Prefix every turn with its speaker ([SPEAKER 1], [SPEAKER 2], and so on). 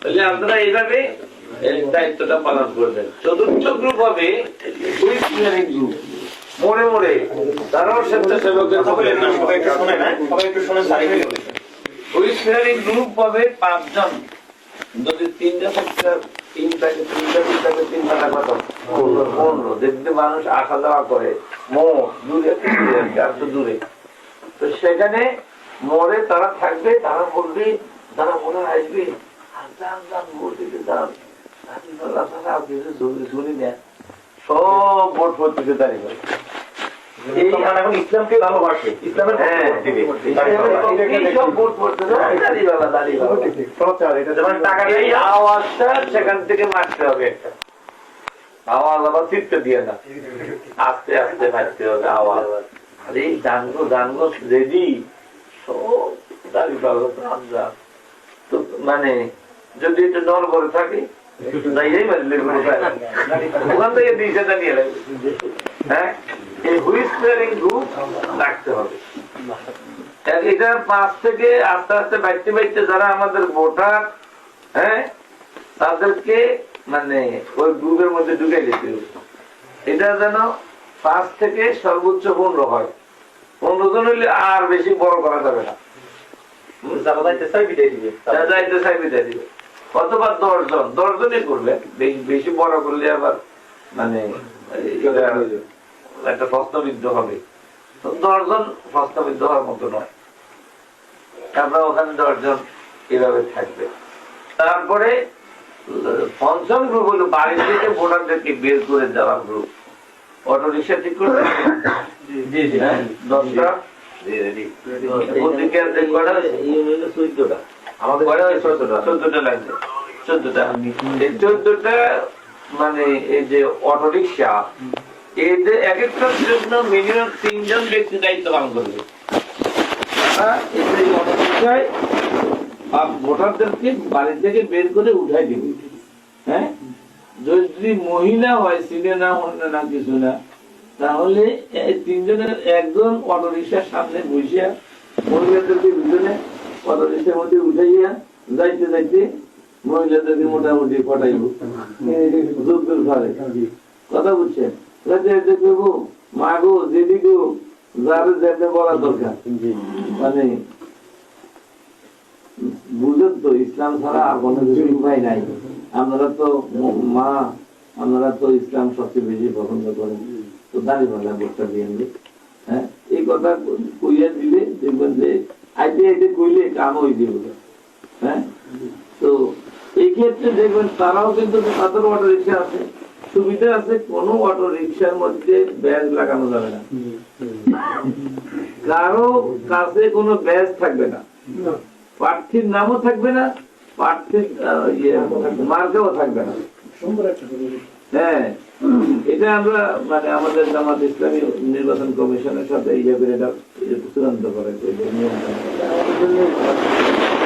[SPEAKER 1] তাহলে আপনারা এইভাবে দায়িত্বটা পালন করবেন। চতুর্থ গ্রুপ হবে গ্রুপ মোড়ে মোড়ে তারাও স্বেচ্ছাসেবকের
[SPEAKER 2] সকলে না সবাই একটু শোনে না সবাই একটু শোনে সারিকে
[SPEAKER 1] হুইপ গ্রুপ পাবে পাঁচজন। যদি তিনটা সেক্টর তিন তিনটা টাকা কত? পনেরো। দেখতে মানুষ আসা যাওয়া করে। মোড় দূরে আর তো দূরে। তো সেখানে মোড়ে তারা থাকবে তারা বলবে তারা মনে হয় আসবে। সব ভোট পত্রিকা দাঁড়িয়ে গেল।
[SPEAKER 2] এই এখন ইসলামকে ভালোবাসে। ইসলামের
[SPEAKER 1] হ্যাঁ আওয়াজটা সেখান থেকে মারতে হবে। আওয়াজ আবার দিয়ে না। আস্তে আস্তে মারতে হবে আওয়াজ। আর এই জানগো জানগো রেডি। সব আমরা তো মানে যদি একটু নর করে থাকি ওখান থেকে দিয়েছে জানিয়ে হ্যাঁ? এই হুইসপারিং গ্রুপ রাখতে হবে। এটার পাঁচ থেকে আস্তে আস্তে বাড়তে বাড়তে যারা আমাদের ভোটার হ্যাঁ তাদেরকে মানে ওই গ্রুপের মধ্যে ঢুকে দিতে এটা যেন পাঁচ থেকে সর্বোচ্চ পনেরো হয়। পনেরো জন হইলে আর বেশি বড় করা যাবে না।
[SPEAKER 2] যারা যাইতে চাই বিদায় দিবে।
[SPEAKER 1] যাইতে চাই বিদায় দিবে। অথবা দশ জন দশ জনই করবে। বেশি- বড় করলে আবার মানে একটা প্রস্তাবিদ্ধ হবে। তো দশজন প্রস্তাবিদ্ধ হওয়ার মতো নয়। আমরা ওখানে দশজন এভাবে থাকবে। তারপরে পঞ্চম গ্রুপ হলো বাড়ি থেকে ভোটারদেরকে বের করে দেওয়া গ্রুপ অটো রিক্সা ঠিক করবে হ্যাঁ, দশটা। চোদ্দটা
[SPEAKER 2] আমাদের
[SPEAKER 1] কটা হয় চোদ্দটা। চোদ্দটা লাগবে চোদ্দটা। এই চোদ্দটা মানে এই যে অটো রিক্সা এদের এক একটার জন্য মিনিমাম তিনজন ব্যক্তি দায়িত্ব পালন করবে। এই অটো রিক্সায় ভোটারদেরকে বাড়ি থেকে বের করে উঠাই দিবে। হ্যাঁ? যদি মহিলা হয় সিনে না অন্য না কিছু না তাহলে এই তিনজনের একজন অটো রিক্সার সামনে বসিয়া মহিলাদেরকে দুজনে অটো মধ্যে উঠাইয়া যাইতে যাইতে মহিলাদেরকে মোটামুটি পটাইব। কথা বুঝছেন? যাইতে যাইতে মা গো দিদি গো, যারে যেতে বলা দরকার। মানে তো, ইসলাম ছাড়া আর উপায় নাই। তো মা তো ইসলাম বেশি তো ভালো হ্যাঁ? এই কথা কইয়া দিলে দেখবেন যে আইতে আইতে কইলে কাম হয়ে যাবে হ্যাঁ? তো এই ক্ষেত্রে দেখবেন তারাও কিন্তু তাদের অটো রিক্সা আছে। সুবিধা আছে কোন অটো রিক্সার মধ্যে ব্যাগ লাগানো যাবে না। কারও কাছে কোনো ব্যাজ থাকবে না। প্রার্থীর নামও থাকবে না প্রার্থীর ইয়ে মার্কেও থাকবে না। হ্যাঁ এটা আমরা মানে আমাদের জামাত ইসলামী নির্বাচন কমিশনের সাথে ইয়ে করে いや、僕らのだから、やっぱり、日本だから。